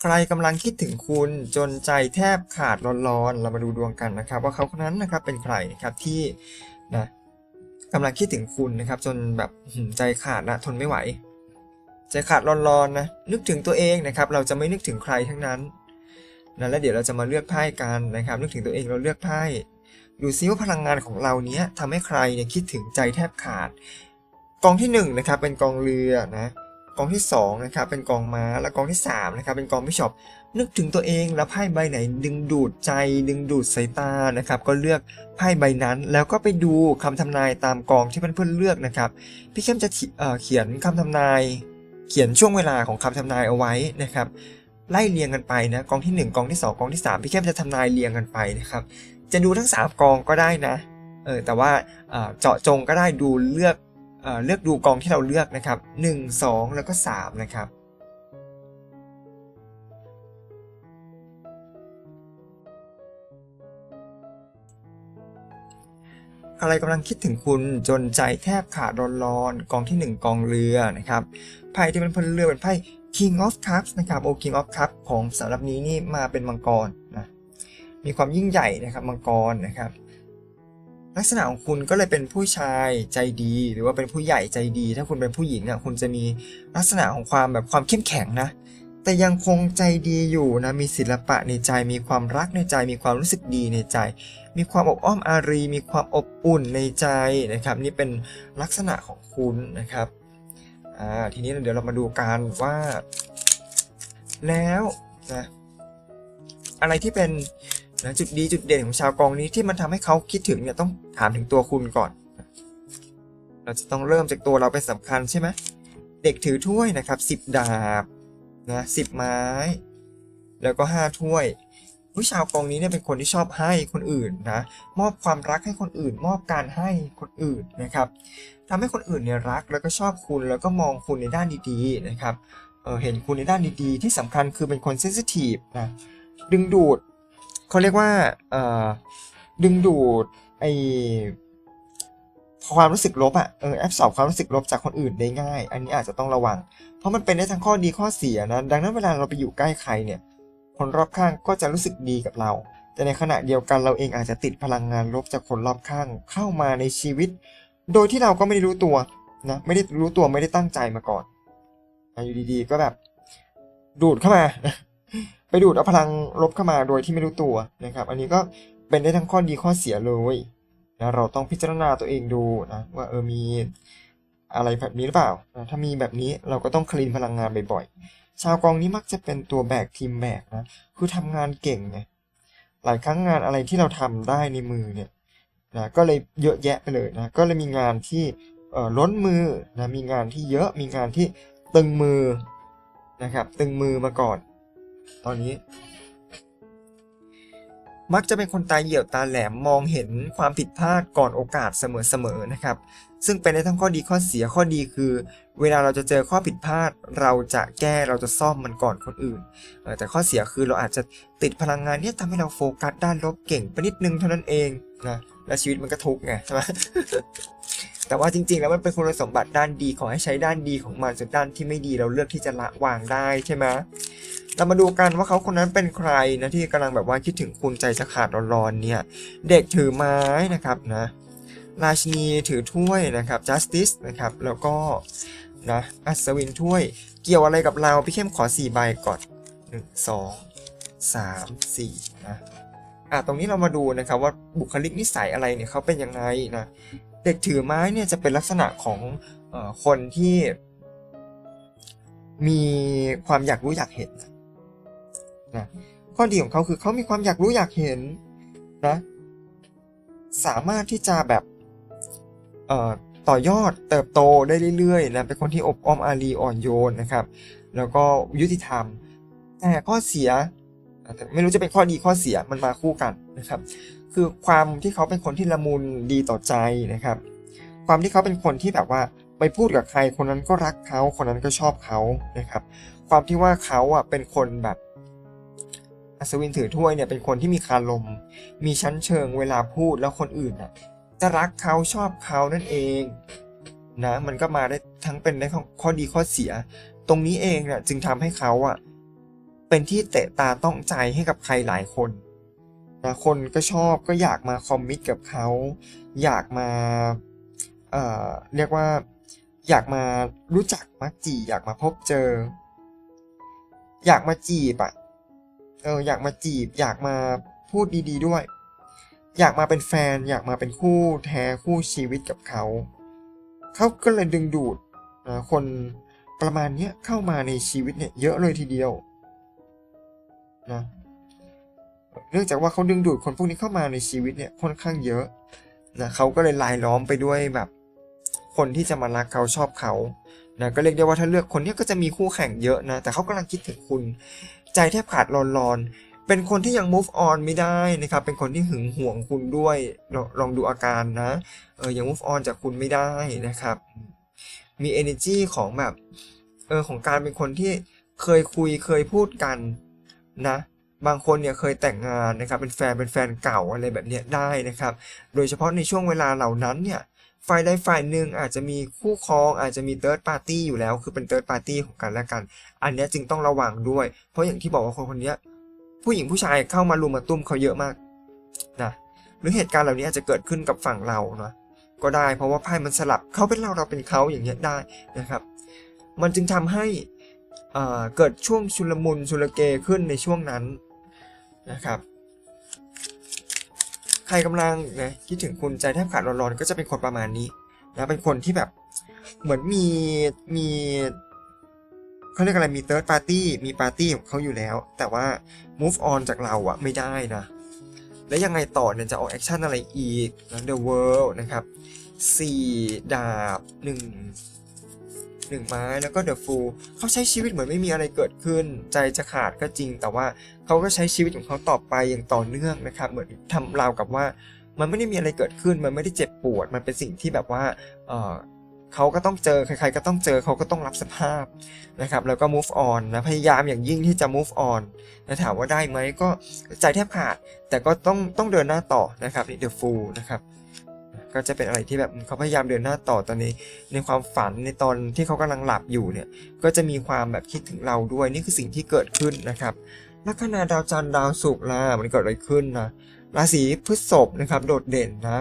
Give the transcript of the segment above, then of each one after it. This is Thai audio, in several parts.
ใครกำลังคิดถึงคุณจนใจแทบขาดร้อนๆ เรามาดูดวงกันนะครับ ว่าเขาคนนั้นนะครับเป็นใครครับที่นะกำลังคิดถึงคุณนะครับ จนแบบใจขาดละทนไม่ไหว ใจขาดร้อนๆนะนึกถึงตัวเองนะครับ เราจะไม่นึกถึงใครทั้งนั้นนะแล้วเดี๋ยวเราจะมาเลือกไพ่กันนะครับ นึกถึงตัวเองเราเลือกไพ่ดูซิว่าพลังงานของเราเนี้ยทำให้ใครเนี่ยคิดถึงใจแทบขาด กองที่หนึ่งนะครับเป็นกองเรือนะกองที่สองนะครับเป็นกองม้าและกองที่สามนะครับเป็นกองบิชอปนึกถึงตัวเองแล้วไพ่ใบไหนดึงดูดใจ ดึงดูดสายตานะครับก็เลือกไพ่ใบนั้น แล้วก็ไปดูคำทำนายตามกองที่เพื่อนๆเลือกนะครับพี่เข้มจะเขีเขียนคำทำนาย เขียนช่วงเวลาของคำทำนายเอาไว้นะครับไล่เรียงกันไปนะกองที่หนึ่งกองที่สองกองที่สามพี่เข้มจะทำนายเรียงกันไปนะครับจะดูทั้งสามกองก็ได้นะเออแต่ว่าเจาะจงก็ได้ดูเลือก เลือกดูกองที่เราเลือกนะครับ 1 2 แล้วก็ 3 นะครับ อะไรกำลังคิดถึงคุณจนใจแทบขาดร้อนๆกองที่ 1 กองเรือนะครับไพ่ที่เป็นพลเรือเป็นไพ่ King of Cups นะครับโอ King of Cups ของสำหรับนี้นี่มาเป็นมังกรนะมีความยิ่งใหญ่นะครับมังกรนะครับ ลักษณะของคุณก็เลยเป็นผู้ชายใจดี หรือว่าเป็นผู้ใหญ่ใจดี ถ้าคุณเป็นผู้หญิงอะคุณจะมีลักษณะของความแบบความเข้มแข็งนะ แต่ยังคงใจดีอยู่นะมีศิลปะในใจ มีความรักในใจ มีความรู้สึกดีในใจ มีความอบอ้อมอารี มีความอบอุ่นในใจนะครับ นี่เป็นลักษณะของคุณนะครับอ่าทีนี้เดี๋ยวเรามาดูกันว่า แล้วนะอะไรที่เป็น นะจุดดีจุดเด่นของชาวกองนี้ที่มันทำให้เขาคิดถึงเนี่ยต้องถามถึงตัวคุณก่อน เราจะต้องเริ่มจากตัวเราเป็นสำคัญใช่ไหมเด็กถือถ้วยนะครับสิบดาบนะสิบไม้ แล้วก็ห้าถ้วยผู้ชาวกองนี้เนี่ยเป็นคนที่ชอบให้คนอื่นนะมอบความรักให้คนอื่น มอบการให้คนอื่นนะครับทำให้คนอื่นเนี่ยรักแล้วก็ชอบคุณแล้วก็มองคุณในด้านดีๆนะครับเเห็นคุณในด้านดีๆ ที่สำคัญคือเป็นคนเซนซิทีฟนะดึงดูด เขาเรียกว่าเออดึงดูดไอความรู้สึกลบอะเออแอบสอบความรู้สึกลบจากคนอื่นได้ง่าย อันนี้อาจจะต้องระวัง เพราะมันเป็นได้ทั้งข้อดีข้อเสียนะ ดังนั้นเวลาเราไปอยู่ใกล้ใครเนี่ย คนรอบข้างก็จะรู้สึกดีกับเรา แต่ในขณะเดียวกันเราเองอาจจะติดพลังงานลบจากคนรอบข้างเข้ามาในชีวิต โดยที่เราก็ไม่ได้รู้ตัวนะ ไม่ได้รู้ตัวไม่ได้ตั้งใจมาก่อนอยู่ดีๆ ก็แบบ ดูดเข้ามา ไปดูดเอาพลังลบเข้ามาโดยที่ไม่รู้ตัวนะครับ อันนี้ก็เป็นได้ทั้งข้อดีข้อเสียเลยนะเราต้องพิจารณาตัวเองดูนะว่าเออมีอะไรแบบนี้หรือเปล่านะถ้ามีแบบนี้เราก็ต้องคลีนพลังงานบ่อยๆ ชาวกองนี้มักจะเป็นตัวแบกทีมแบกนะ คือทำงานเก่งไงหลายครั้งงานอะไรที่เราทำได้ในมือเนี่ยนะก็เลยเยอะแยะไปเลยนะ ก็เลยมีงานที่เออล้นมือนะ มีงานที่เยอะ มีงานที่ตึงมือนะครับ ตึงมือมาก่อน ตอนนี้ มักจะเป็นคนตาเหี่ยวตาแหลมมองเห็นความผิดพลาดก่อนโอกาสเสมอๆนะครับ ซึ่งเป็นได้ทั้งข้อดีข้อเสียข้อดีคือ เวลาเราจะเจอข้อผิดพลาด เราจะแก้เราจะซ่อมมันก่อนคนอื่น แต่ข้อเสียคือเราอาจจะติดพลังงานเนี่ยทำให้เราโฟกัสด้านลบเก่งไปนิดนึงเท่านั้นเองนะและชีวิตมันก็ทุกข์ไงใช่ไหมแต่ว่าจริงๆ แล้วมันเป็นคุณสมบัติด้านดีขอให้ใช้ด้านดีของมันส่วนด้านที่ไม่ดีเราเลือกที่จะละวางได้ใช่ไหม เรามาดูกันว่าเขาคนนั้นเป็นใครนะที่กำลังแบบว่าคิดถึงคุณใจจะขาดร้อนๆเนี่ย เด็กถือไม้นะครับนะราชินีถือถ้วยนะครับ justice นะครับ แล้วก็นะอัศวินถ้วย เกี่ยวอะไรกับเรา พี่เข้มขอ 4 ใบก่อน 1 2 3 4 นะ อะ ตรงนี้เรามาดูนะครับว่าบุคลิกนิสัยอะไรเนี่ยเขาเป็นยังไงนะ เด็กถือไม้เนี่ยจะเป็นลักษณะของอคนที่ มีความอยากรู้อยากเห็นนะ ข้อดีของเขาคือเขามีความอยากรู้อยากเห็นนะสามารถที่จะแบบเอ่อต่อยอดเติบโตได้เรื่อยๆนะเป็นคนที่อบอ้อมอารีอ่อนโยนนะครับ แล้วก็ยุติธรรม แต่ข้อเสียไม่รู้จะเป็นข้อดีข้อเสียมันมาคู่กันนะครับ คือความที่เขาเป็นคนที่ละมุนดีต่อใจนะครับ ความที่เขาเป็นคนที่แบบว่าไปพูดกับใครคนนั้นก็รักเขาคนนั้นก็ชอบเขานะครับ ความที่ว่าเขาอะเป็นคนแบบ อัศวินถือถ้วยเนี่ยเป็นคนที่มีคารม มีชั้นเชิงเวลาพูดแล้วคนอื่นอะจะรักเขาชอบเขานั่นเองนะมันก็มาได้ทั้งเป็นได้ข้อดีข้อเสีย ตรงนี้เองเนี่ยจึงทำให้เขาอะเป็นที่เตะตาต้องใจให้กับใครหลายคนนะคนก็ชอบก็อยากมาคอมมิตกับเขา อยากมาเอ่อเรียกว่าอยากมารู้จักมักจีอยากมาพบเจอ อยากมาจีบอะ เอออยากมาจีบ อยากมาพูดดีๆด้วย อยากมาเป็นแฟน อยากมาเป็นคู่แท้คู่ชีวิตกับเขา เขาก็เลยดึงดูดคนประมาณนี้เข้ามาในชีวิตเนี่ยเยอะเลยทีเดียวนะเนื่องจากว่าเขาดึงดูดคนพวกนี้เข้ามาในชีวิตเนี่ยค่อนข้างเยอะนะเขาก็เลยลายล้อมไปด้วยแบบ คนที่จะมารักเขาชอบเขานะก็เรียกได้ว่าถ้าเลือกคนเนี้ยก็จะมีคู่แข่งเยอะนะ แต่เขากำลังคิดถึงคุณ ใจแทบขาดรอนๆ เป็นคนที่ยัง move on ไม่ได้นะครับ เป็นคนที่หึงหวงคุณด้วยลองลองดูอาการนะ เออยัง move on จากคุณไม่ได้นะครับ มี energy ของแบบเออของการเป็นคนที่เคยคุยเคยพูดกันนะบางคนเนี่ยเคยแต่งงานนะครับเป็นแฟนเป็นแฟนเก่าอะไรแบบเนี้ยได้นะครับ โดยเฉพาะในช่วงเวลาเหล่านั้นเนี่ย ฝ่ายใดฝ่ายหนึ่งอาจจะมีคู่ครองอาจจะมี third party อยู่แล้ว คือเป็น third party ของกันและกัน อันนี้จึงต้องระวังด้วย เพราะอย่างที่บอกว่าคนคนนี้ผู้หญิงผู้ชายเข้ามารุมมาตุ้มเขาเยอะมากนะหรือเหตุการณ์เหล่านี้อาจจะเกิดขึ้นกับฝั่งเราเนาะก็ได้ เพราะว่าไพ่มันสลับเขาเป็นเราเราเป็นเขาอย่างเงี้ยได้นะครับ มันจึงทำให้อ่าเกิดช่วงชุลมุนชุลเกขึ้นในช่วงนั้นนะครับ ใครกำลังนะคิดถึงคุณใจแทบขาดร้อนๆก็จะเป็นคนประมาณนี้นะเป็นคนที่แบบเหมือนมีมีเขาเรียกอะไรมี third party มีปาร์ตี้ของเขาอยู่แล้ว แต่ว่า move on จากเราอะไม่ได้นะ แล้วยังไงต่อเนี่ยจะออกแอคชั่นอะไรอีกนะ The World นะครับ 4 ดาบ 1 1ไม้แล้วก็ The Fool เขาใช้ชีวิตเหมือนไม่มีอะไรเกิดขึ้น ใจจะขาดก็จริง แต่ว่าเขาก็ใช้ชีวิตของเขาต่อไปอย่างต่อเนื่องนะครับ เหมือนทำราวกับว่า มันไม่ได้มีอะไรเกิดขึ้น มันไม่ได้เจ็บปวด มันเป็นสิ่งที่แบบว่าเออเขาก็ต้องเจอ ใครๆก็ต้องเจอ เขาก็ต้องรับสภาพนะครับ แล้วก็ move on นะ พยายามอย่างยิ่งที่จะ move on นะถามว่าได้ไหมก็ใจแทบขาด แต่ก็ต้องต้องเดินหน้าต่อนะครับนี่ the fool นะครับ ก็จะเป็นอะไรที่แบบเขาพยายามเดินหน้าต่อตอนนี้ ในความฝันในตอนที่เขากำลังหลับอยู่เนี่ยก็จะมีความแบบคิดถึงเราด้วยนี่คือสิ่งที่เกิดขึ้นนะครับลัคนาดาวจันทร์ดาวศุกร์ล่ะมันเกิดอะไรขึ้นนะราศีพฤษภนะครับโดดเด่นนะ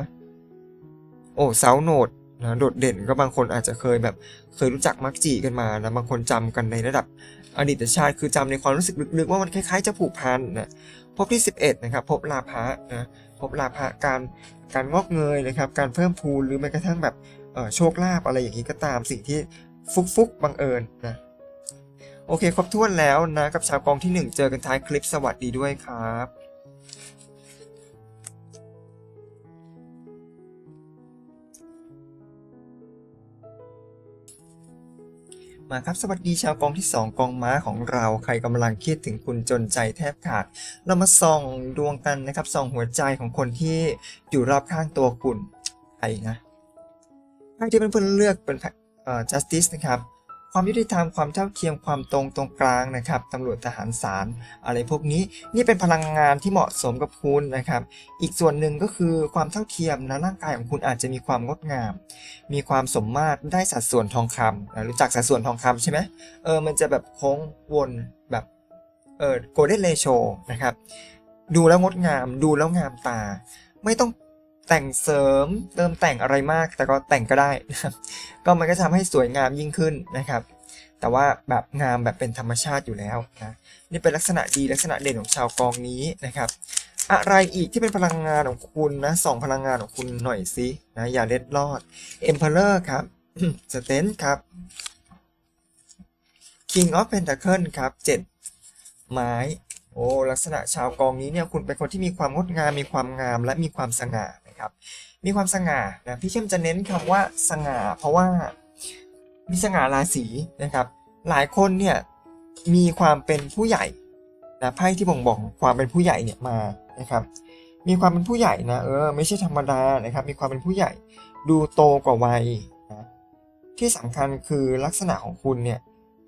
โอ้เสาโหนดนะโดดเด่นก็บางคนอาจจะเคยแบบเคยรู้จักมักจีกันมานะบางคนจำกันในระดับอดีตชาติคือจำในความรู้สึกลึกๆว่ามันคล้ายๆจะผูกพันนะพบที่ 11 นะครับพบลาภะนะพบลาภะการ การงอกเงยนะครับ การเพิ่มพูนหรือแม้กระทั่งแบบโชคลาภอะไรอย่างนี้ก็ตามสิ่งที่ฟุกฟุกบังเอิญนะโอเคครบถ้วนแล้วนะกับชาวกองที่ 1 เจอกันท้ายคลิปสวัสดีด้วยครับ มาครับสวัสดีชาวกองที่ 2 กองม้าของเราใครกำลังคิดถึงคุณจนใจแทบขาด เรามาส่องดวงกันนะครับส่องหัวใจของคนที่อยู่รอบข้างตัวคุณใครนะใครที่เพื่อนๆเลือกเป็น justice นะครับ ความยุติธรรมความเท่าเทียมความตรงตรงกลางนะครับตำรวจทหารศาลอะไรพวกนี้นี่เป็นพลังงานที่เหมาะสมกับคุณนะครับ อีกส่วนหนึ่งก็คือความเท่าเทียมนะร่างกายของคุณอาจจะมีความงดงาม มีความสมมาตรได้สัดส่วนทองคำนะรู้จักสัดส่วนทองคำใช่ไหมเออมันจะแบบโค้งวนแบบเออ golden ratio นะครับดูแล้วงดงาม ดูแล้วงามตา ไม่ต้อง แต่งเสริมเติมแต่งอะไรมาก แต่ก็แต่งก็ได้นะครับก็มันก็ทำให้สวยงามยิ่งขึ้นนะครับ แต่ว่าแบบงามแบบเป็นธรรมชาติอยู่แล้วนะนี่เป็นลักษณะดีลักษณะเด่นของชาวกองนี้นะครับ อะไรอีกที่เป็นพลังงานของคุณนะส่องพลังงานของคุณหน่อยสินะอย่าเล็ดลอด Emperor ครับสเตนครับ King of Pentacle ครับเจ็ดไม้โอ้ลักษณะชาวกองนี้เนี่ยคุณเป็นคนที่มีความงดงามมีความงามและมีความสง่า ครับมีความสง่านะพี่เข้มจะเน้นคำว่าสง่า เพราะว่ามีสง่าราศีนะครับ หลายคนเนี่ยมีความเป็นผู้ใหญ่นะไพ่ที่บ่งบอกความเป็นผู้ใหญ่เนี่ยมานะครับ มีความเป็นผู้ใหญ่นะเออไม่ใช่ธรรมดานะครับ มีความเป็นผู้ใหญ่ดูโตกว่าวัยนะที่สำคัญคือลักษณะของคุณเนี่ย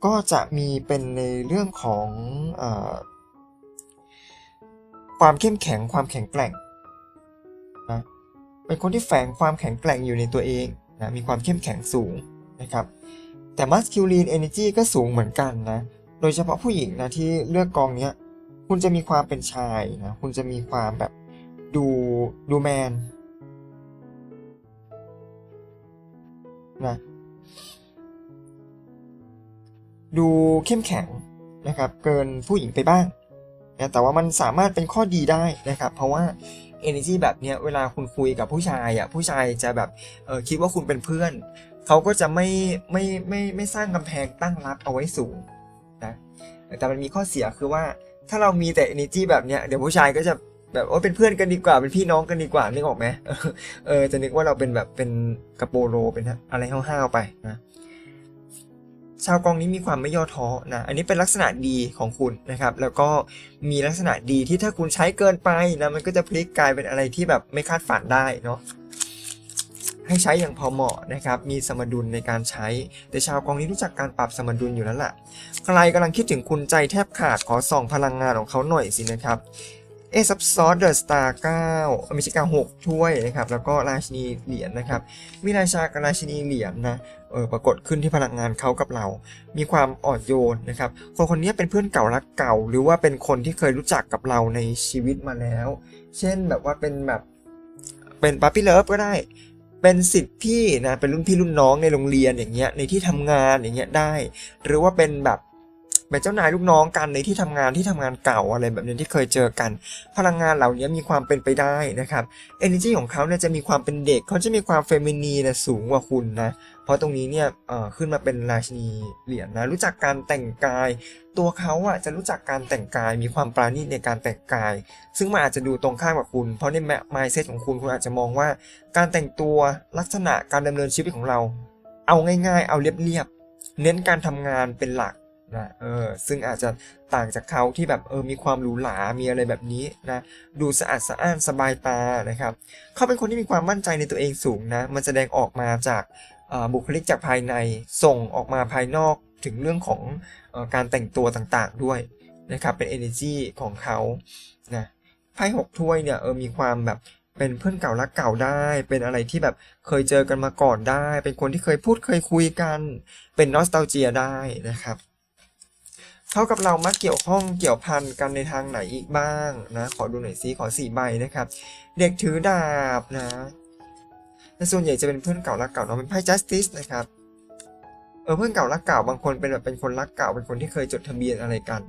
ก็จะมีเป็นในเรื่องของอความเข้มแข็งความแข็งแกร่ง เป็นคนที่แฝงความแข็งแกร่งอยู่ในตัวเองนะมีความเข้มแข็งสูงนะครับแต่ masculine energy ก็สูงเหมือนกันนะโดยเฉพาะผู้หญิงนะที่เลือกกองเนี้ยคุณจะมีความเป็นชายนะคุณจะมีความแบบดูดูแมนนะดูเข้มแข็งนะครับ เกินผู้หญิงไปบ้างนะแต่ว่ามันสามารถเป็นข้อดีได้นะครับ เพราะว่า energy แบบเนี้ยเวลาคุณคุยกับผู้ชายอะผู้ชายจะแบบเออคิดว่าคุณเป็นเพื่อน เขาก็จะไม่ไม่ไม่ไม่สร้างกำแพงตั้งรับเอาไว้สูงนะแต่มันมีข้อเสียคือว่าถ้าเรามีแต่ energy แบบเนี้ยเดี๋ยวผู้ชายก็จะแบบโอ้เป็นเพื่อนกันดีกว่าเป็นพี่น้องกันดีกว่านึกออกไหมเออเออจะนึกว่าเราเป็นแบบเป็นกระโปโลเป็นอะไรห้าวๆไปนะ ชาวกองนี้มีความไม่ย่อท้อนะ อันนี้เป็นลักษณะดีของคุณนะครับ แล้วก็มีลักษณะดีที่ถ้าคุณใช้เกินไปนะ มันก็จะพลิกกลายเป็นอะไรที่แบบไม่คาดฝันได้เนาะ ให้ใช้อย่างพอเหมาะนะครับ มีสมดุลในการใช้ แต่ชาวกองนี้รู้จักการปรับสมดุลอยู่แล้วล่ะ ใครกำลังคิดถึงคุณใจแทบขาด ขอส่องพลังงานของเขาหน่อยสินะครับ เอซับซอสเดอะสตาร์เก้าไม่ใช่เก้าหกถ้วยนะครับ แล้วก็ราชินีเหรียญนะครับ มีราชากับราชินีเหรียญนะเออปรากฏขึ้นที่พลังงานเขากับเรา มีความอ่อนโยนนะครับ คนคนนี้เป็นเพื่อนเก่ารักเก่า หรือว่าเป็นคนที่เคยรู้จักกับเราในชีวิตมาแล้ว เช่นแบบว่าเป็นแบบเป็นปั๊ปปี้เลิฟก็ได้ เป็นสิทธิ์พี่นะ เป็นรุ่นพี่รุ่นน้องในโรงเรียนอย่างเงี้ย ในที่ทำงานอย่างเงี้ยได้ หรือว่าเป็นแบบ เป็นเจ้านายลูกน้องกันในที่ทำงานที่ทำงานเก่าอะไรแบบนี้ที่เคยเจอกัน พลังงานเหล่านี้มีความเป็นไปได้นะครับ energy ของเขาเนี่ยจะมีความเป็นเด็กเขาจะมีความเฟมินีนะสูงกว่าคุณนะ เพราะตรงนี้เนี่ยเอ่อขึ้นมาเป็นราชินีเหรียญนะรู้จักการแต่งกาย ตัวเขาอะจะรู้จักการแต่งกาย มีความปราณีตในการแต่งกาย ซึ่งมันอาจจะดูตรงข้ามกับคุณ เพราะใน mindset ของคุณคุณอาจจะมองว่า การแต่งตัวลักษณะการดำเนินชีวิตของเรา เอาง่าย ๆ เอาเรียบๆเน้นการทำงานเป็นหลัก นะเออซึ่งอาจจะต่างจากเขาที่แบบเออมีความหรูหรา มีอะไรแบบนี้นะดูสะอาดสะอ้านสบายตานะครับเขาเป็นคนที่มีความมั่นใจในตัวเองสูงนะมันแสดงออกมาจากบุคลิกจากภายในส่งออกมาภายนอกถึงเรื่องของออการแต่งตัวต่างๆด้วยนะครับเป็น energy ของเขานะไพ่หกถ้วยเนี่ยเออมีความแบบเป็นเพื่อนเก่ารักเก่าได้ เป็นอะไรที่แบบเคยเจอกันมาก่อนได้ เป็นคนที่เคยพูดเคยคุยกัน เป็นนอสตาเจียได้นะครับ เขากับเรามักเกี่ยวข้องเกี่ยวพันกันในทางไหนอีกบ้างนะขอดูหน่อยซิขอสี่ใบนะครับ เด็กถือดาบนะแต่ส่วนใหญ่จะเป็นเพื่อนเก่ารักเก่าเนาะเป็นไพ่ justice นะครับเออเพื่อนเก่ารักเก่าบางคนเป็นแบบเป็นคนรักเก่าเป็นคนที่เคยจดทะเบียนอะไรกัน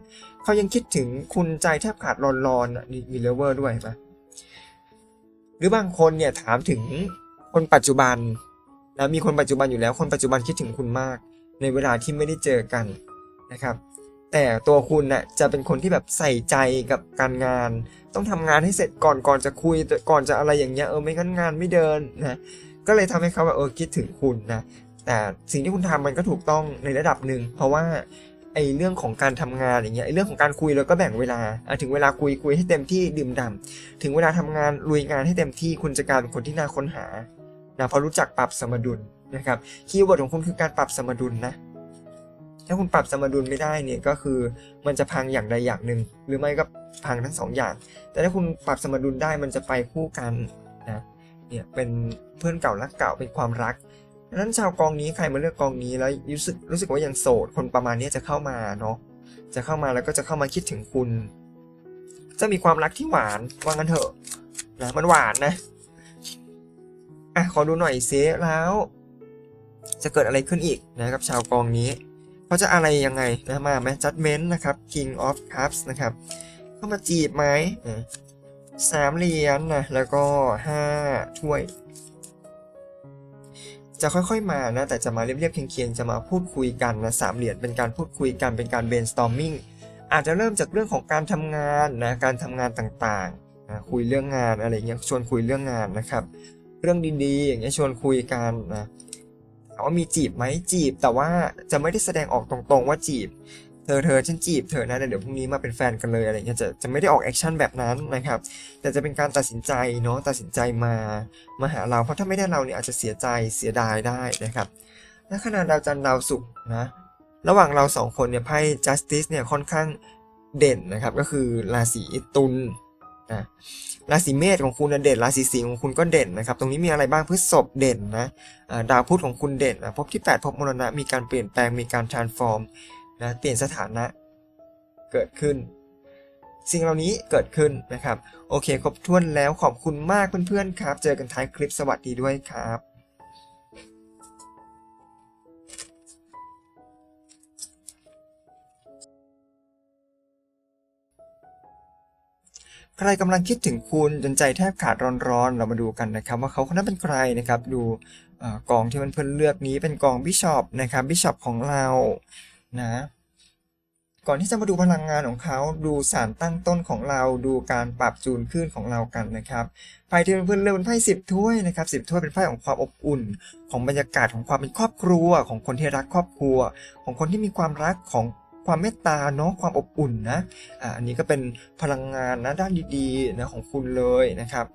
เขายังคิดถึงคุณใจแทบขาดรอนรอนอะมีเลเวอร์ด้วยเห็นะหรือบางคนเนี่ยถามถึงคนปัจจุบันนะมีคนปัจจุบันอยู่แล้ว คนปัจจุบันคิดถึงคุณมาก ในเวลาที่ไม่ได้เจอกันนะครับ แต่ตัวคุณน่ะจะเป็นคนที่แบบใส่ใจกับการงาน ต้องทำงานให้เสร็จก่อนก่อนจะคุยก่อนจะอะไรอย่างเงี้ยเออไม่งั้นงานไม่เดินนะก็เลยทำให้เขาแบบเออคิดถึงคุณนะแต่สิ่งที่คุณทำมันก็ถูกต้องในระดับหนึ่งเพราะว่าไอ้เรื่องของการทำงานอย่างเงี้ยไอ้เรื่องของการคุยเราก็แบ่งเวลาอถึงเวลาคุยคุยให้เต็มที่ดื่มด่ำถึงเวลาทำงานลุยงานให้เต็มที่คุณจะกลายเป็นคนที่น่าค้นหานะเพราะรู้จักปรับสมดุลนะครับคีย์เวิร์ดของคุณคือการปรับสมดุลนะ ถ้าคุณปรับสมดุลไม่ได้เนี่ยก็คือมันจะพังอย่างใดอย่างหนึ่ง หรือไม่ก็พังทั้งสองอย่าง แต่ถ้าคุณปรับสมดุลได้มันจะไปคู่กันนะเนี่ยเป็นเพื่อนเก่ารักเก่าเป็นความรักดังนั้นชาวกองนี้ใครมาเลือกกองนี้แล้วรู้สึกรู้สึกว่ายังโสดคนประมาณนี้จะเข้ามาเนาะจะเข้ามาแล้วก็จะเข้ามาคิดถึงคุณ จะมีความรักที่หวานว่างั้นเถอะนะมันหวานนะอะขอดูหน่อยเซแล้ว จะเกิดอะไรขึ้นอีกนะกับ ชาวกองนี้ เขาจะอะไรยังไงนะมาไหม judgment นะครับ king of cups นะครับเข้ามาจีบไหมสามเหรียญนนะแล้วก็ห้าถ้วย จะค่อยๆมานะ แต่จะมาเรียบๆเคียงๆ จะมาพูดคุยกันนะสามเหรียญเป็นการพูดคุยกันเป็นการ brainstorming อาจจะเริ่มจากเรื่องของการทำงานนะการทำงานต่างๆนะคุยเรื่องงานอะไรเงี้ยชวนคุยเรื่องงานนะครับ เรื่องดีๆอย่างเงี้ยชวนคุยกันนะ ถามว่ามีจีบไหมจีบ แต่ว่าจะไม่ได้แสดงออกตรงๆว่าจีบ เธอเธอฉันจีบเธอนะเดี๋ยวพรุ่งนี้มาเป็นแฟนกันเลยอะไรเงี้ยจะจะไม่ได้ออกแอคชั่นแบบนั้นนะครับ แต่จะเป็นการตัดสินใจเนาะตัดสินใจมามาหาเราเพราะถ้าไม่ได้เราเนี่ยอาจจะเสียใจเสียดายได้นะครับและขณะดาวจันทร์ดาวศุกร์นะระหว่างเราสองคนเนี่ยไพ่ justice เนี่ยค่อนข้างเด่นนะครับก็คือราศีตุล นะราศีเมษของคุณเด่นราศีสิงห์ของคุณก็เด่นนะครับ ตรงนี้มีอะไรบ้างพฤษภเด่นนะดาวพุธของคุณเด่นนะพบที่ 8 พบมรณะมีการเปลี่ยนแปลงมีการ transform นะเปลี่ยนสถานะเกิดขึ้น สิ่งเหล่านี้เกิดขึ้นนะครับ โอเค ครบถ้วนแล้วขอบคุณมากเพื่อนๆครับ เจอกันท้ายคลิปสวัสดีด้วยครับ ใครกำลังคิดถึงคุณจนใจแทบขาดร้อนๆ เรามาดูกันนะครับ ว่าเขาคนนั้นเป็นใครนะครับ ดูกองที่มันเพื่อนเลือกนี้เป็นกองบิชอปนะครับบิชอปของเรานะก่อนที่จะมาดูพลังงานของเขา ดูสารตั้งต้นของเรา ดูการปรับจูนขึ้นของเรากันนะครับ ไพ่ที่เพื่อนเลือกเป็นไพ่สิบถ้วยนะครับสิบถ้วยเป็นไพ่ของความอบอุ่น ของบรรยากาศของความเป็นครอบครัว ของคนที่รักครอบครัว ของคนที่มีความรักของ ความเมตตาเนาะความอบอุ่นนะอ่าอันนี้ก็เป็นพลังงานนะด้านดีๆนะของคุณเลยนะครับ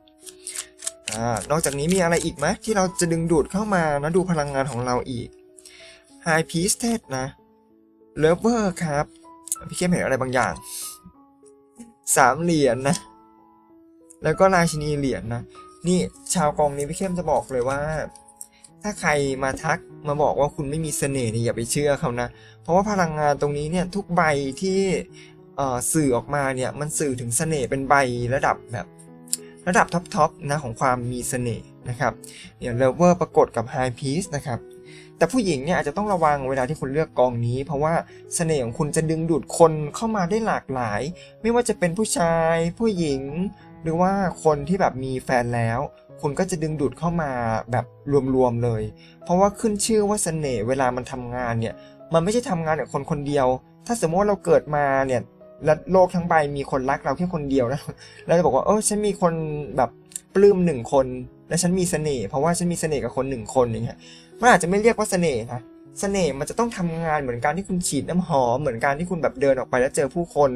อ่านอกจากนี้มีอะไรอีกไหมที่เราจะดึงดูดเข้ามานะดูพลังงานของเราอีก High Priestess นะ Lover ครับ พี่เข้มเห็นอะไรบางอย่างสามเหรียญนะแล้วก็ราชินีเหรียญนะ นี่ชาวกองนี้พี่เข้มจะบอกเลยว่า ถ้าใครมาทักมาบอกว่าคุณไม่มีเสน่ห์เนี่ยอย่าไปเชื่อเขานะ เพราะว่าพลังงานตรงนี้เนี่ยทุกใบที่สื่อออกมาเนี่ยมันสื่อถึงเสน่ห์เป็นใบระดับแบบระดับท็อปๆนะของความมีเสน่ห์นะครับอย่างเลเวอร์ปรากฏกับไฮพีซนะครับแต่ผู้หญิงเนี่ยอาจจะต้องระวังเวลาที่คุณเลือกกองนี้ เพราะว่าเสน่ห์ของคุณจะดึงดูดคนเข้ามาได้หลากหลาย ไม่ว่าจะเป็นผู้ชาย ผู้หญิง หรือว่าคนที่แบบมีแฟนแล้ว คุณก็จะดึงดูดเข้ามาแบบรวมๆเลย เพราะว่าขึ้นชื่อว่าเสน่ห์เวลามันทำงานเนี่ย มันไม่ใช่ทำงานกับคนคนเดียว ถ้าสมมติว่าเราเกิดมาเนี่ยและโลกทั้งใบมีคนรักเราแค่คนเดียวแล้วเราจะบอกว่าเออฉันมีคนแบบปลื้มหนึ่งคน และฉันมีเสน่ห์เพราะว่าฉันมีเสน่ห์กับคนหนึ่งคนอย่างเงี้ยมันอาจจะไม่เรียกว่าเสน่ห์นะเสน่ห์มันจะต้องทำงานเหมือนการที่คุณฉีดน้ำหอมเหมือนการที่คุณแบบเดินออกไปแล้วเจอผู้คน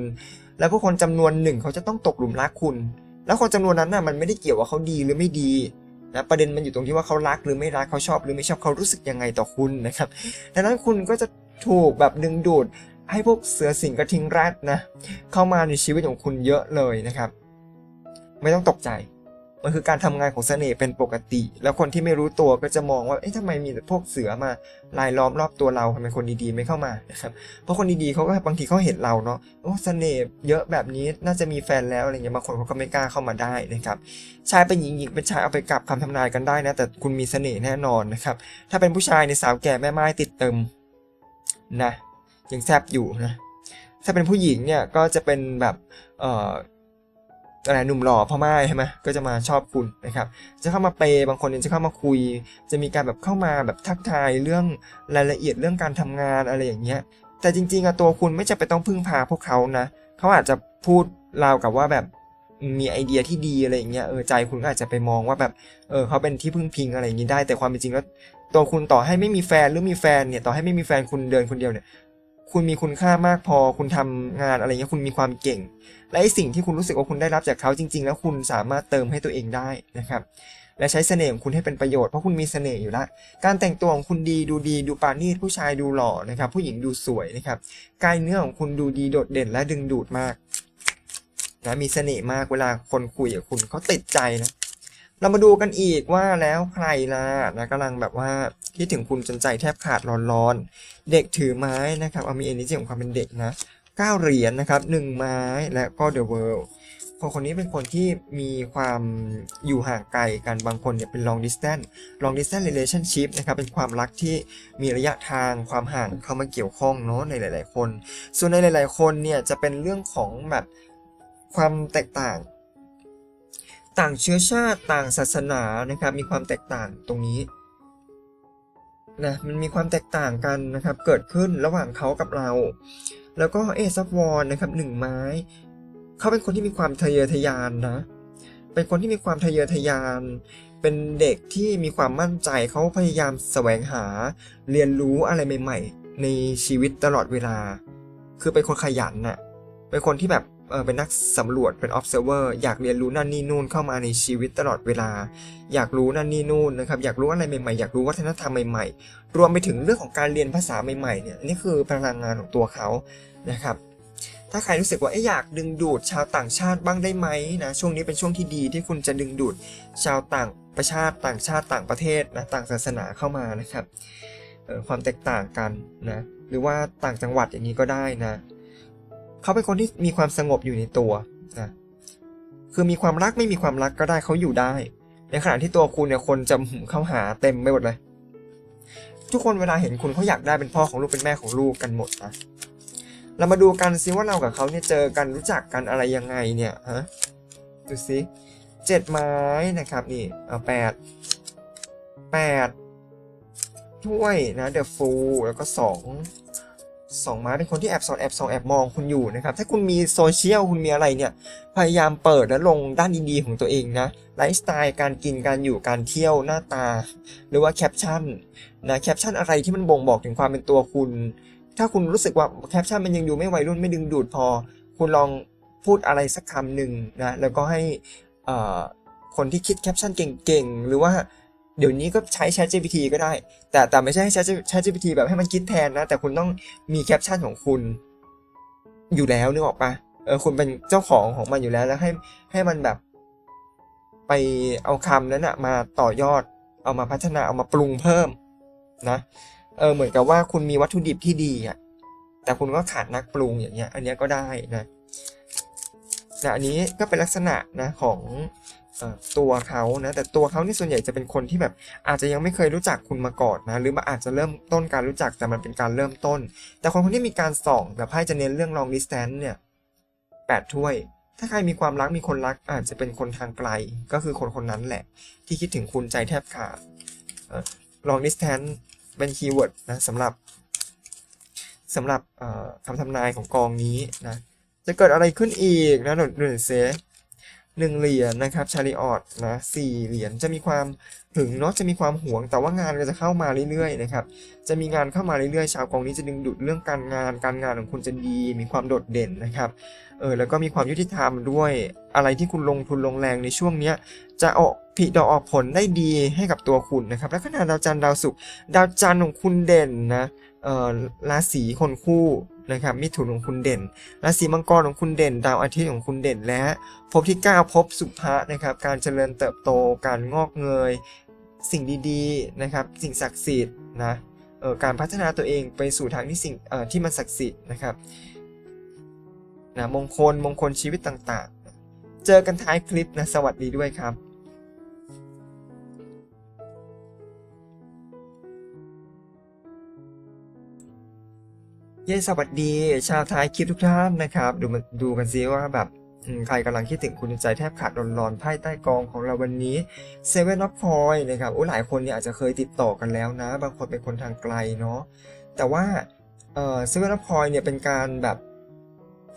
แล้วผู้คนจำนวนหนึ่งเขาจะต้องตกหลุมรักคุณ แล้วคนจำนวนนั้นน่ะมันไม่ได้เกี่ยวว่าเขาดีหรือไม่ดีนะประเด็นมันอยู่ตรงที่ว่าเขารักหรือไม่รักเขาชอบ หรือไม่ชอบเขารู้สึกยังไงต่อคุณนะครับ ดังนั้นคุณก็จะถูกแบบดึงดูดให้พวกเสือสิงกระทิงแรดนะเข้ามาในชีวิตของคุณเยอะเลยนะครับ ไม่ต้องตกใจ มันคือการทำงานของเสน่ห์เป็นปกติ แล้วคนที่ไม่รู้ตัวก็จะมองว่า เอ๊ะทำไมมีแต่พวกเสือมาลายล้อมรอบตัวเราทำไมคนดีๆไม่เข้ามานะครับเพราะคนดีๆเขาก็บางทีเขาเห็นเราเนาะโอ้เสน่ห์เยอะแบบนี้น่าจะมีแฟนแล้วอะไรเงี้ยบางคนเขาก็ไม่กล้าเข้ามาได้นะครับชายเป็นหญิงหญิงเป็นชายเอาไปกลับคำทำนายกันได้นะ แต่คุณมีเสน่ห์แน่นอนนะครับถ้าเป็นผู้ชายในสาวแก่แม่ไม้ติดเติมนะยังแซบอยู่นะถ้าเป็นผู้หญิงเนี่ยก็จะเป็นแบบเอ่อ อะไรหนุ่มหล่อพ่อไม้ใช่ไหมก็จะมาชอบคุณนะครับ จะเข้ามาเปย์บางคนเนี่ยจะเข้ามาคุย จะมีการแบบเข้ามาแบบทักทายเรื่องรายละเอียดเรื่องการทำงานอะไรอย่างเงี้ย แต่จริงๆอะตัวคุณไม่จำเป็นต้องพึ่งพาพวกเขานะเขาอาจจะพูดราวกับว่าแบบมีไอเดียที่ดีอะไรอย่างเงี้ยเออใจคุณก็อาจจะไปมองว่าแบบเออเขาเป็นที่พึ่งพิงอะไรอย่างงี้ได้ แต่ความเป็นจริงแล้วตัวคุณต่อให้ไม่มีแฟนหรือมีแฟนเนี่ยต่อให้ไม่มีแฟนคุณเดินคนเดียวเนี่ย คุณมีคุณค่ามากพอ คุณทำงานอะไรเงี้ยคุณมีความเก่ง และไอสิ่งที่คุณรู้สึกว่าคุณได้รับจากเขาจริง ๆ แล้วคุณสามารถเติมให้ตัวเองได้นะครับและใช้เสน่ห์ของคุณให้เป็นประโยชน์เพราะคุณมีเสน่ห์อยู่ล้วการแต่งตัวของคุณดีดูดีดูปาณีตผู้ชายดูหล่อนะครับ ผู้หญิงดูสวยนะครับกายเนื้อของคุณดูดีโดดเด่นและดึงดูดมากนะมีเสน่ห์มากเวลาคนคุยกับคุณเขาติดใจนะเรามาดูกันอีกว่าแล้วใครล่ะนะกำลังแบบว่าคิดถึงคุณจนใจแทบขาดร้อนเด็กถือไม้นะครับเอามีเอเนจีของความเป็นเด็กนะเก้าเหรียญนะครับหนึ่งไม้และก็ The World คนคนนี้เป็นคนที่มีความอยู่ห่างไกลกันบางคนเนี่ยเป็น long distance long distance relationship นะครับเป็นความรักที่มีระยะทางความห่างเข้ามาเกี่ยวข้องเนาะในหลาย ๆ คน ส่วนในหลาย ๆ คนเนี่ยจะเป็นเรื่องของแบบความแตกต่าง ต่างเชื้อชาติต่างศาสนานะครับมีความแตกต่างตรงนี้ นะมันมีความแตกต่างกันนะครับเกิดขึ้นระหว่างเขากับเรา แล้วก็เอซับวอนนะครับหนึ่งไม้ เขาเป็นคนที่มีความทะเยอทะยานนะ เป็นคนที่มีความทะเยอทะยาน เป็นเด็กที่มีความมั่นใจเขาพยายามแสวงหา เรียนรู้อะไรใหม่ ๆ ในชีวิตตลอดเวลา คือเป็นคนขยันน่ะเป็นคนที่แบบ เป็นนักสำรวจเป็น observer อยากเรียนรู้นั่นนี่นู่นเข้ามาในชีวิตตลอดเวลา อยากรู้นั่นนี่นู่นนะครับอยากรู้อะไรใหม่ๆอยากรู้วัฒนธรรมใหม่ๆ รวมไปถึงเรื่องของการเรียนภาษาใหม่ๆเนี่ยนี่คือพลังงานของตัวเขานะครับถ้าใครรู้สึกว่าอยากดึงดูดชาวต่างชาติบ้างได้ไหมนะช่วงนี้เป็นช่วงที่ดีที่คุณจะดึงดูดชาวต่างประชาติต่างชาติต่างประเทศนะต่างศาสนาเข้ามานะครับความแตกต่างกันนะหรือว่าต่างจังหวัดอย่างนี้ก็ได้นะ เขาเป็นคนที่มีความสงบอยู่ในตัวนะคือมีความรักไม่มีความรักก็ได้เขาอยู่ได้ ในขณะที่ตัวคุณเนี่ยคนจะหืมเข้าหาเต็มไปหมดเลย ทุกคนเวลาเห็นคุณเขาอยากได้เป็นพ่อของลูกเป็นแม่ของลูกกันหมดนะเรามาดูกันซิว่าเรากับเขาเนี่ยเจอกันรู้จักกันอะไรยังไงเนี่ยฮะดูซิเจ็ดไม้นะครับนี่เอาแปดแปดถ้วยนะเดอะฟูแล้วก็สอง สองม้เป็นคนที่แอบสอนแอบส่องแอบมองคุณอยู่นะครับ ถ้าคุณมีโซเชียลคุณมีอะไรเนี่ย พยายามเปิดและลงด้านดีๆของตัวเองนะ ไลฟ์สไตล์การกินการอยู่การเที่ยวหน้าตา หรือว่าแคปชั่นนะแคปชั่นอะไรที่มันบ่งบอกถึงความเป็นตัวคุณ ถ้าคุณรู้สึกว่าแคปชั่นมันยังดูไม่วัยรุ่นไม่ดึงดูดพอ คุณลองพูดอะไรสักคำหนึ่งนะแล้วก็ให้คนที่คิดแคปชั่นเก่งๆหรือว่า เดี๋ยวนี้ก็ใช้ Chat GPT ก็ได้ แต่แต่ไม่ใช่ให้ Chat Chat GPT แบบให้มันคิดแทนนะ แต่คุณต้องมีแคปชั่นของคุณ อยู่แล้วนึกออกปะเออคุณเป็นเจ้าของของมันอยู่แล้วแล้วให้ให้มันแบบ ไปเอาคำนั้นอะมาต่อยอด เอามาพัฒนาเอามาปรุงเพิ่มนะ เออเหมือนกับว่าคุณมีวัตถุดิบที่ดีอะแต่คุณก็ขาดนักปรุงอย่างเงี้ย อันเนี้ยก็ได้นะนะอันนี้ก็เป็นลักษณะนะของ ตัวเขานะแต่ตัวเขานี่ส่วนใหญ่จะเป็นคนที่แบบอาจจะยังไม่เคยรู้จักคุณมาก่อนนะหรือมาอาจจะเริ่มต้นการรู้จักแต่มันเป็นการเริ่มต้น แต่คนคนที่มีการส่องแบบไพ่จะเน้นเรื่อง long distance เนี่ยแปดถ้วย ถ้าใครมีความรักมีคนรักอาจจะเป็นคนทางไกล ก็คือคนคนนั้นแหละ ที่คิดถึงคุณใจแทบขาด long distance เป็นคีย์เวิร์ดนะสำหรับสำหรับคำทำนายของกองนี้นะจะเกิดอะไรขึ้นอีกนะหนึ่งหนึ่งเซ หนึ่งเหรียญนะครับชาริออตนะสี่เหรียญจะมีความหึงเนาะจะมีความหวง แต่ว่างานก็จะเข้ามาเรื่อยๆนะครับจะมีงานเข้ามาเรื่อยๆ ชาวกองนี้จะดึงดูดเรื่องการงาน การงานของคุณจะดี มีความโดดเด่นนะครับเออแล้วก็มีความยุติธรรมด้วยอะไรที่คุณลงทุนลงแรงในช่วงเนี้ยจะออกผิดอกออกผลได้ดีให้กับตัวคุณนะครับและขณะดาวจันทร์ดาวศุกร์ดาวจันทร์ของคุณเด่นนะเอ่อราศีคนคู่ นะครับมิถุนของคุณเด่นราศีมังกรของคุณเด่น ดาวอาทิตย์ของคุณเด่นและภพที่ 9ภพสุภะนะครับ การเจริญเติบโต การงอกเงย สิ่งดีๆนะครับ สิ่งศักดิ์สิทธิ์นะออการพัฒนาตัวเองไปสู่ทางที่สิ่งออที่มันศักดิ์สิทธิ์นะครับนะมงคลมงคลชีวิตต่างๆ เจอกันท้ายคลิปนะสวัสดีด้วยครับ เย้สวัสดีชาวไทยคลิปทุกท่านนะครับดูมาดูกันซิว่าแบบใครกำลังคิดถึงคุณใจแทบขาดร้อนๆไพ่ใต้กองของเราวันนี้เซเว่นอ f พอยนะครับโอ้หลายคนเนี่ยอาจจะเคยติดต่อกันแล้วนะ บางคนเป็นคนทางไกลเนาะแต่ว่าเออเซเว่นอ f พอยเนี่ยเป็นการแบบ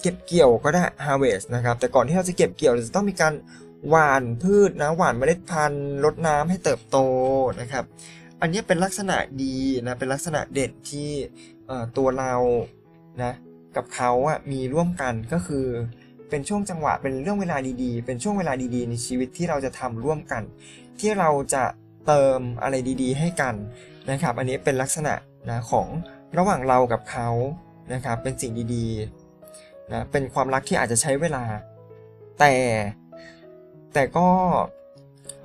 เก็บเกี่ยวก็ได้ harvest นะครับแต่ก่อนที่เราจะเก็บเกี่ยวเราจะต้องมีการหว่านพืชนะหว่านเมล็ดพันธุ์รดน้ำให้เติบโตนะครับ อันนี้เป็นลักษณะดีนะเป็นลักษณะเด่นที่ ตัวเรานะกับเขาอะมีร่วมกันก็คือเป็นช่วงจังหวะเป็นเรื่องเวลาดีๆ เป็นช่วงเวลาดีๆ ในชีวิตที่เราจะทำร่วมกัน ที่เราจะเติมอะไรดีๆ ให้กันนะครับ อันนี้เป็นลักษณะนะของระหว่างเรากับเขานะครับเป็นสิ่งดีๆนะเป็นความรักที่อาจจะใช้เวลา แต่แต่ก็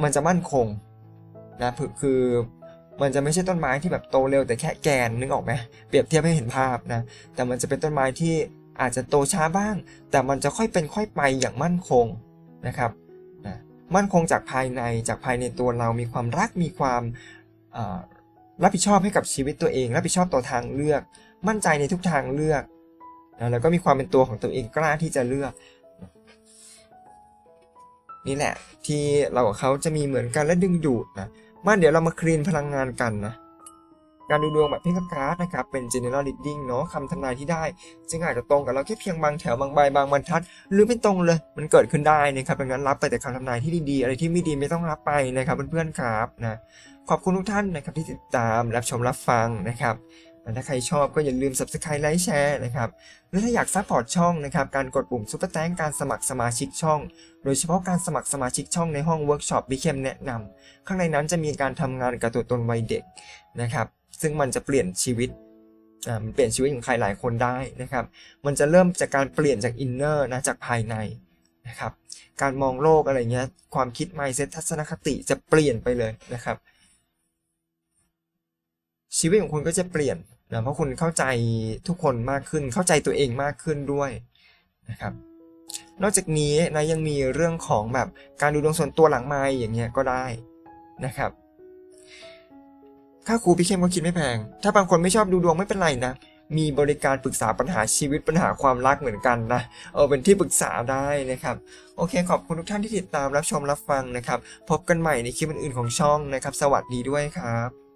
มันจะมั่นคงนะคือ มันจะไม่ใช่ต้นไม้ที่แบบโตเร็วแต่แค่แกนนึกออกไหมเปรียบเทียบให้เห็นภาพนะแต่มันจะเป็นต้นไม้ที่อาจจะโตช้าบ้าง แต่มันจะค่อยเป็นค่อยไปอย่างมั่นคงนะครับนะมั่นคงจากภายในจากภายในตัวเรามีความรักมีความรับผิดชอบให้กับชีวิตตัวเอง รับผิดชอบต่อทางเลือก มั่นใจในทุกทางเลือกนะแล้วก็มีความเป็นตัวของตัวเองกล้าที่จะเลือก นี่แหละที่เรากับเขาจะมีเหมือนกันและดึงดูดนะ มาเดี๋ยวเรามาคลีนพลังงานกันนะ การดูดวงแบบเพิกการ์ดนะครับ เป็น general reading เนาะคำทำนายที่ได้ จึงอาจจะตรงกับเราแค่เพียงบางแถวบางใบบางบรรทัด หรือไม่ตรงเลย มันเกิดขึ้นได้นะครับดังนั้นรับไปแต่คำทำนายที่ดีๆ อะไรที่ไม่ดีไม่ต้องรับไปนะครับเพื่อนๆครับนะ ขอบคุณทุกท่านนะครับที่ติดตามรับชมรับฟังนะครับ ถ้าใครชอบก็อย่าลืม subscribe ไลค์แชร์นะครับหรือถ้าอยากซัพพอร์ตช่องนะครับการกดปุ่มซุปเปอร์แตงการสมัครสมาชิกช่อง โดยเฉพาะการสมัครสมาชิกช่องในห้องเวิร์กช็อปบิเคมแนะนำข้างในนั้นจะมีการทำงานกับตัวตนวัยเด็กนะครับซึ่งมันจะเปลี่ยนชีวิตอ่ามันเปลี่ยนชีวิตของใครหลายคนได้นะครับมันจะเริ่มจากการเปลี่ยนจากอินเนอร์นะจากภายในนะครับการมองโลกอะไรเงี้ยความคิด mindset ทัศนคติจะเปลี่ยนไปเลยนะครับ ชีวิตของคุณก็จะเปลี่ยนนะเพราะคุณเข้าใจทุกคนมากขึ้น เข้าใจตัวเองมากขึ้นด้วยนะครับ นอกจากนี้นะยังมีเรื่องของแบบการดูดวงส่วนตัวหลังไม้อย่างเงี้ยก็ได้นะครับค่าครูพี่เข้มก็คิดไม่แพง ถ้าบางคนไม่ชอบดูดวงไม่เป็นไรนะมีบริการปรึกษาปัญหาชีวิตปัญหาความรักเหมือนกันนะเออเป็นที่ปรึกษาได้นะครับ โอเค ขอบคุณทุกท่านที่ติดตามรับชมรับฟังนะครับ พบกันใหม่ในคลิปอื่นๆของช่องนะครับ สวัสดีด้วยครับ